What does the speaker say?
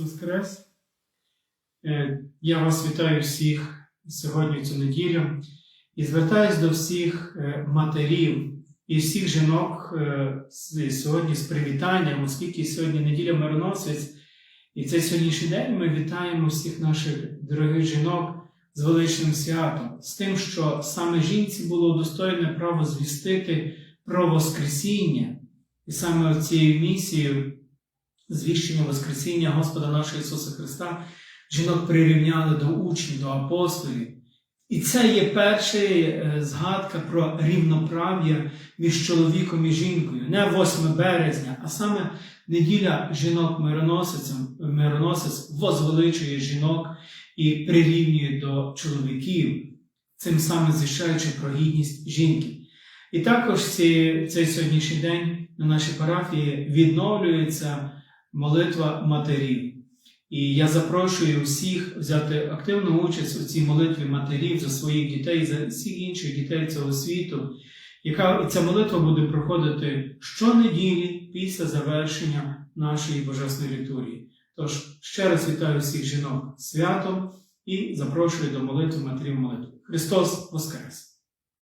Воскрес. Е, Я вас вітаю всіх сьогодні цю неділю. І звертаюсь до всіх е, матерів і всіх жінок е, сьогодні з привітанням, оскільки сьогодні неділя мироносець, і цей сьогоднішній день ми вітаємо всіх наших дорогих жінок з величним святом, з тим, що саме жінці було достойне право звістити про Воскресіння, і саме цією місією звіщення Воскресіння Господа нашого Ісуса Христа, жінок прирівняли до учнів, до апостолів. І це є перша е, згадка про рівноправ'я між чоловіком і жінкою. Не 8 березня, а саме неділя жінок мироносець возвеличує жінок і прирівнює до чоловіків, цим самим звіщаючи про гідність жінки. І також цей сьогоднішній день на нашій парафії відновлюється молитва матерів. І я запрошую всіх взяти активну участь у цій молитві матерів за своїх дітей, за всіх інших дітей цього світу, яка ця молитва буде проходити щонеділі після завершення нашої божественної літургії. Тож ще раз вітаю всіх жінок святом і запрошую до молитви матерів молитви. Христос Воскрес!